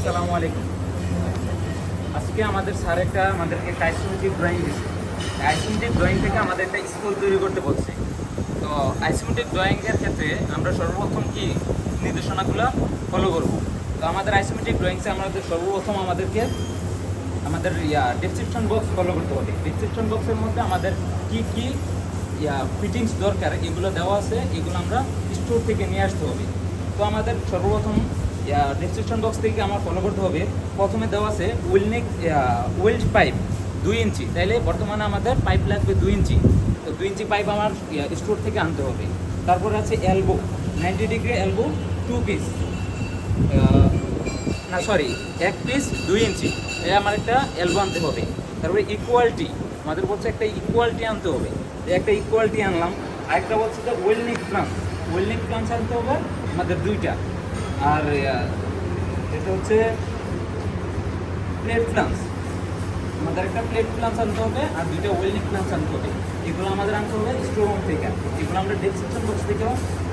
আসসালামু আলাইকুম। আজকে আমাদের স্যার একটা আমাদেরকে আইসোমেট্রিক ড্রয়িং দিচ্ছে আইসোমেট্রিক ড্রয়িং থেকে আমাদের একটা স্কুল তৈরি করতে বলছে। তো আইসোমেট্রিক ড্রয়িংয়ের ক্ষেত্রে আমরা সর্বপ্রথম কি নির্দেশনাগুলো ফলো করব? তো আমাদের আইসোমেট্রিক ড্রয়িংসে আমাদের সর্বপ্রথম আমাদেরকে আমাদের, ইয়া ডেসক্রিপশন বক্স ফলো করতে হবে। ডেসক্রিপশন বক্সের মধ্যে আমাদের কি কি, ইয়া ফিটিংস দরকার, এগুলো দেওয়া আছে, এগুলো আমরা স্টোর থেকে নিয়ে আসতে হবে। তো আমাদের সর্বপ্রথম ডেসক্রিপশন বক্স থেকে আমার ফলো করতে হবে। প্রথমে দেওয়া আছে উইলনেক ওয়েল্ড পাইপ দুই ইঞ্চি। তাইলে বর্তমানে আমাদের পাইপ লাগবে দুই ইঞ্চি। তো দুই ইঞ্চি পাইপ আমার স্টোর থেকে আনতে হবে। তারপরে আছে elbow ninety degree elbow two piece না সরি এক পিস দুই ইঞ্চি। এই আমার একটা এলবো আনতে হবে। তারপরে ইকুয়ালিটি আমাদের বলছে একটা ইকুয়ালিটি আনতে হবে। একটা ইকুয়ালিটি আনলাম। আরেকটা বলছে যে ওয়েলনিক প্লান্স ওয়েলনিক প্লান্স আনতে হবে আমাদের দুইটা। আর এটা হচ্ছে প্লেট প্লান্স আমাদের একটা প্লেট প্লান্স আনতে হবে আর দুইটা ওয়েলনিক প্লান্স আনতে হবে। এগুলো আমাদের আনতে হবে স্টোর থেকে। এগুলো আমরা ডেসক্রিপশন বক্স থেকেও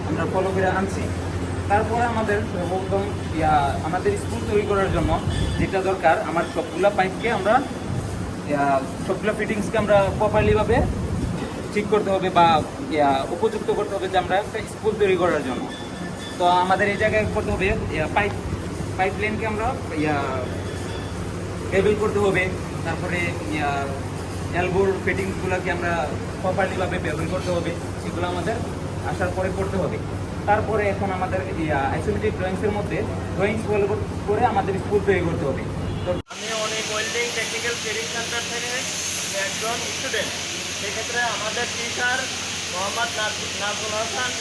আমরা ফলো করে আনছি। তারপরে আমাদের ইয়া, আমাদের স্কুল তৈরি করার জন্য যেটা দরকার, আমার সবগুলা পাইপকে আমরা সবগুলা ফিটিংসকে আমরা প্রপারলিভাবে ঠিক করতে হবে বা উপযুক্ত করতে হবে যে আমরা একটা স্কুল তৈরি করার জন্য। তো আমাদের এই জায়গায় করতে হবে পাইপ পাইপ লাইনকে আমরা, ইয়া টেবিল করতে হবে। তারপরে এলবোর ফিটিংসগুলোকে আমরা প্রপারলিভাবে ব্যবহার করতে হবে। সেগুলো আমাদের আসার পরে করতে হবে। তারপরে এখন আমাদের আইসোমেট্রিক ড্রয়িংসের মধ্যে ড্রয়িংস করে আমাদের স্কুল তৈরি করতে হবে। তো আমি অনেক ওয়েল্ডিং টেকনিক্যাল ট্রেনিং সেন্টার থেকে একজন স্টুডেন্ট সেক্ষেত্রে আমাদের টিচার মোহাম্মদ নাজ- নাজমুল হাসান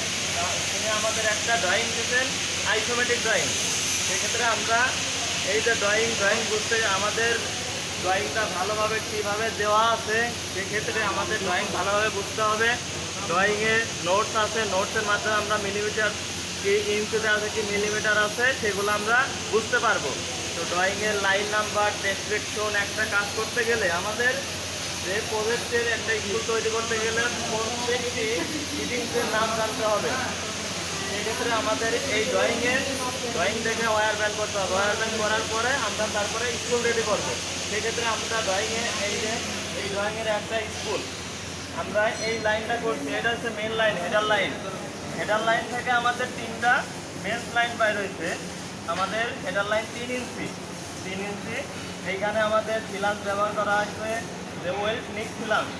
তিনি আমাদের একটা ড্রয়িং দিতেন আইসোমেটিক ড্রয়িং সেক্ষেত্রে আমরা এই যে ড্রয়িং ড্রয়িং বুঝতে আমাদের ড্রয়িংটা ভালোভাবে কীভাবে দেওয়া আছে, সেক্ষেত্রে আমাদের ড্রয়িং ভালোভাবে বুঝতে হবে। ড্রয়িংয়ে নোটস আছে নোটসের মাধ্যমে আমরা মিলিমিটার কি ইঞ্চিতে আছে, কি মিলিমিটার আছে, সেগুলো আমরা বুঝতে পারব। তো ড্রয়িংয়ের লাইন নাম্বার ডেসক্রিপশন একটা কাজ করতে গেলে আমাদের যে প্রজেক্টের একটা স্কুল তৈরি করতে গেলে প্রত্যেকটি ফিটিংসের নাম জানতে হবে। সেক্ষেত্রে আমাদের এই ড্রয়িংয়ের ড্রয়িং দেখে ওয়ার ব্যান করতে হবে। ওয়ার ব্যান করার পরে আমরা তারপরে স্কুল রেডি করব। সেক্ষেত্রে আমরা ড্রয়িংয়ে এই যে, এই ড্রয়িংয়ের একটা স্কুল আমরা এই লাইনটা করছি। এটা হচ্ছে main line header line header line থেকে আমাদের তিনটা মেন লাইন বাইর হয়েছে। আমাদের হেডার লাইন তিন ইঞ্চি তিন ইঞ্চি এইখানে আমাদের ফিলান্স ব্যবহার করা হয়েছে। যে ওয়েল্ড নিক ফিলান্স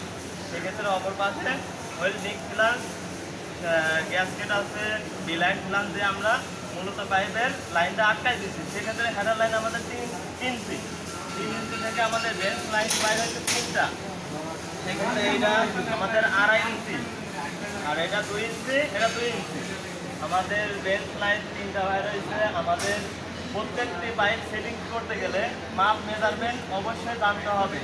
সেক্ষেত্রে অপর পাশে ওয়েল্ড নিক ফিলান্স গ্যাসকেট আছে ডিলাইন ফিলান্স দিয়ে আমরা মূলত পাইপের লাইনটা আটকাই দিচ্ছি সেক্ষেত্রে হেডার লাইন আমাদের তিন ইঞ্চি তিন ইঞ্চি থেকে আমাদের বেঞ্চ লাইন বাইর হয়েছে তিনটা। সেক্ষেত্রে এইটা আমাদের আড়াই ইঞ্চি আর এটা দুই ইঞ্চি এটা দুই ইঞ্চি আমাদের বেঞ্চ লাইন তিনটা বাইর হয়েছে। আমাদের প্রত্যেকটি পাইপ সেটিং করতে গেলে মাপ মেজারমেন্ট অবশ্যই জানতে হবে।